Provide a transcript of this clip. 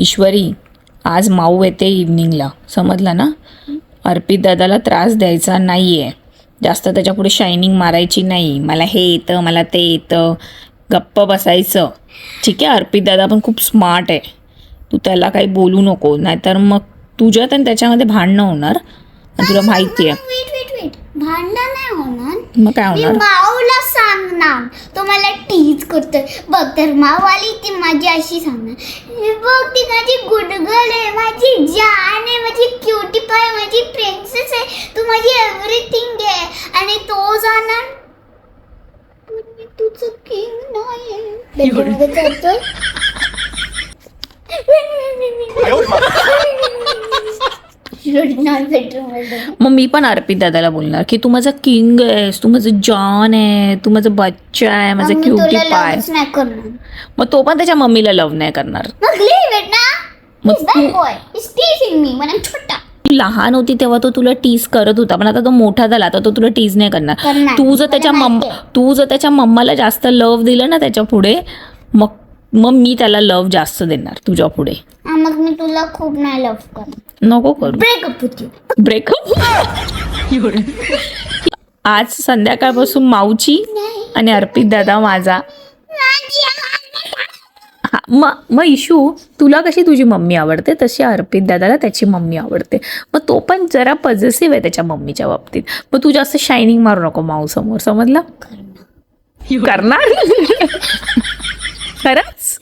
ईश्वरी आज माऊ येते इव्हनिंगला समजला ना? अर्पित दादाला त्रास द्यायचा नाही आहे जास्त त्याच्यापुढे शायनिंग मारायची नाही. मला हे येतं मला ते येतं. गप्प बसायचं. ठीक आहे अर्पित दादा पण खूप स्मार्ट आहे. तू त्याला काही बोलू नको. नाहीतर मग तुझ्यात आणि त्याच्यामध्ये भांडणं होणार. तुला माहिती आहे. भांडण नाही होणार. मग काय होणार? सांगणार तो मला टीज करतोय. बघ तर माऊ आली ती माझी अशी सांगणार. "हे बघ ती माझी गुडगल आहे माझी जान आहे माझी क्युटी पाय माझी प्रिन्सेस आहे. तू माझी एव्हरीथिंग आहे. आणि तो जाणार "पण मी तुझं किंग नाही बेडरूममध्ये जातोय रडणार बेडरूममध्ये मग मी पण अर्पित दादाला बोलणार की तू माझा किंग आहेस तू माझं जॉन आहे तू माझं बच्चा आहे माझं क्युटी पाय मग तो पण त्याच्या मम्मीला लव्ह नाही करणार. तू लहान होती तेव्हा तो तुला टीज करत होता पण आता तो मोठा झाला आता तो तुला टीज नाही करणार. तू जर त्याच्या मम माहिती आहे. तू जर त्याच्या मम्माला जास्त लव दिलं ना त्याच्या पुढे मग मग मी त्याला लव जास्त देणार तुझ्या पुढे. मग मी तुला खूप नाही लव्ह करणार नको करू. ब्रेकअप यू ब्रेकअप आज संध्याकाळपासून माऊची आणि अर्पित दादा माझा. मग मग इशू तुला कशी तुझी मम्मी आवडते? तशी अर्पित दादाला त्याची मम्मी आवडते. मग तो पण जरा पॉझिटिव्ह आहे त्याच्या मम्मीच्या बाबतीत. मग तू जास्त शायनिंग मारू नको माऊ समोर समजला? करणार? खरंच.